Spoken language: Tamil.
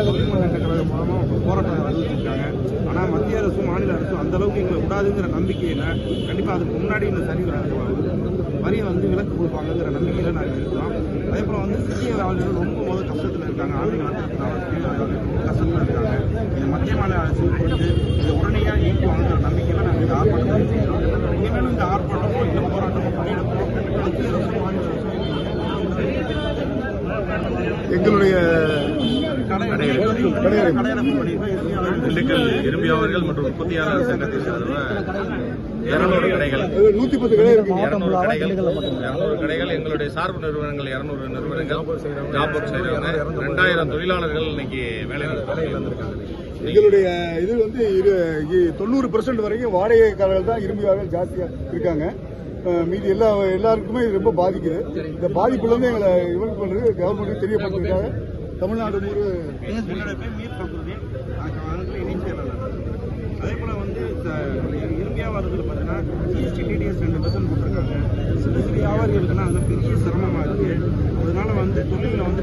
தொழில் முன்னேற்ற கழகம் மூலமா போராட்டம் அறிவிச்சிருக்காங்க ஆனா மத்திய அரசும் மாநில அரசும் அந்த அளவுக்கு எங்களை விடாதுங்கிற நம்பிக்கையில கண்டிப்பா அதுக்கு முன்னாடி இந்த சரி வரியை வந்து விலக்கு கொடுப்பாங்கங்கிற நம்பிக்கையில நாங்கள் இருக்கிறோம் அதே போல வந்து சிறிய வியாபாரிகள் ரொம்ப முதல் கஷ்டத்துல இருக்காங்க. ஆன்லைன் வர்த்தகத்தினால சிறிய கஷ்டத்துல இருக்காங்க. இது மத்திய மாநில அரசு வந்து இது உடனடியாக நீக்குவாங்கிற நம்பிக்கையில நாங்கள் இந்த ஆர்ப்பாட்டம் இனிமேலும் இந்த ஆர்ப்பாட்டமோ இந்த போராட்டமோ பண்ணிடப்போ மத்திய அரசும் மாநில அரசு எங்களுடைய மற்றும் உற்பத்தியாளர் சங்கத்தில் இருநூறு கடைகள். நூத்தி பத்து கடை இருநூறு கடைகள். இருநூறு கடைகள். எங்களுடைய சார்பு நிறுவனங்கள் இருநூறு நிறுவனங்கள். ஜாப் ஒர்க் செய்யறவங்க ரெண்டாயிரம் தொழிலாளர்கள் இன்னைக்கு வேலை வந்திருக்காங்க. எங்களுடைய இது வந்து தொண்ணூறு பெர்சன்ட் வரைக்கும் வாடகைக்காரர்கள் தான் இரும்பியாளர்கள் ஜாஸ்தியா இருக்காங்க. மீதி எல்லா எல்லாருக்குமே இது ரொம்ப பாதிக்குது. இந்த பாதிப்புல இருந்து எங்களை இவங்க பண்றது கவர்மெண்ட் தெரியப்படுத்துறதுக்காக தமிழ்நாடு முழு என்னோட பேர் மீர் அதே போல வந்து இந்தியா வியாபாரத்தில் பார்த்தீங்கன்னா ஜிஎஸ்டி டிடிஎஸ் ரெண்டு பர்சன்ட் கொடுத்துருக்காங்க சிறு சிறு வியாபாரிகளுக்குன்னா அது பெரிய சிரமமாக இருக்குது அதனால வந்து தொழிலில் வந்து